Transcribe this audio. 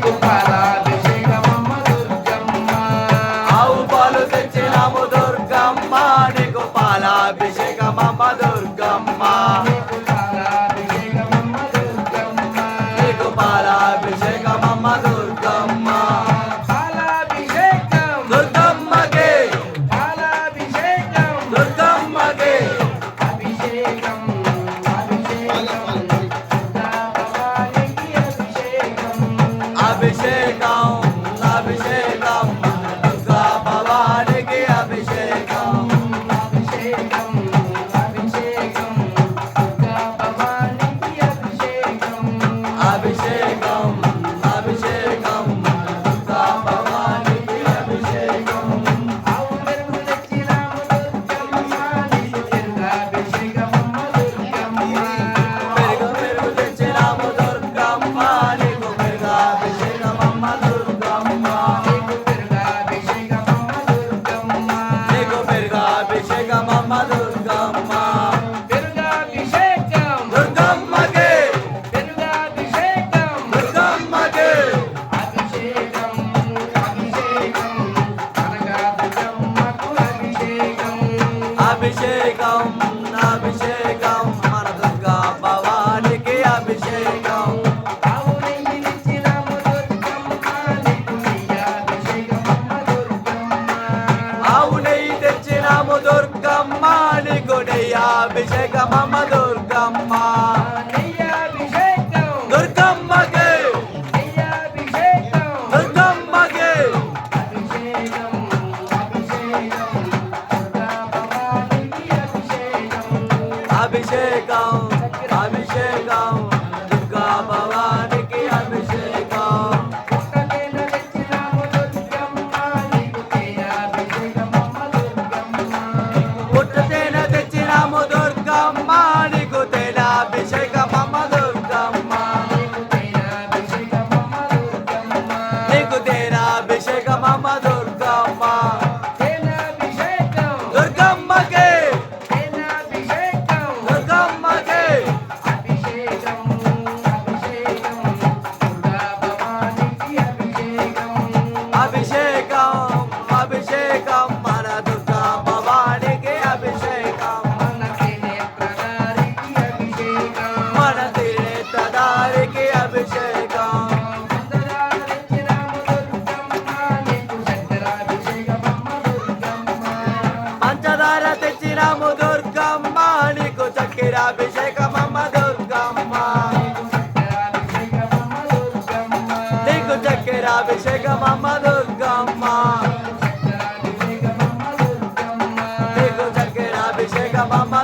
tempo parar. mother. చక్కెరాభిషేకమమ్మ Durgamma. నీకు చక్కెరాభిషేకమమ్మ దుర్గమ్మ. నీకు చక్కెరాభిషేకమమ్మ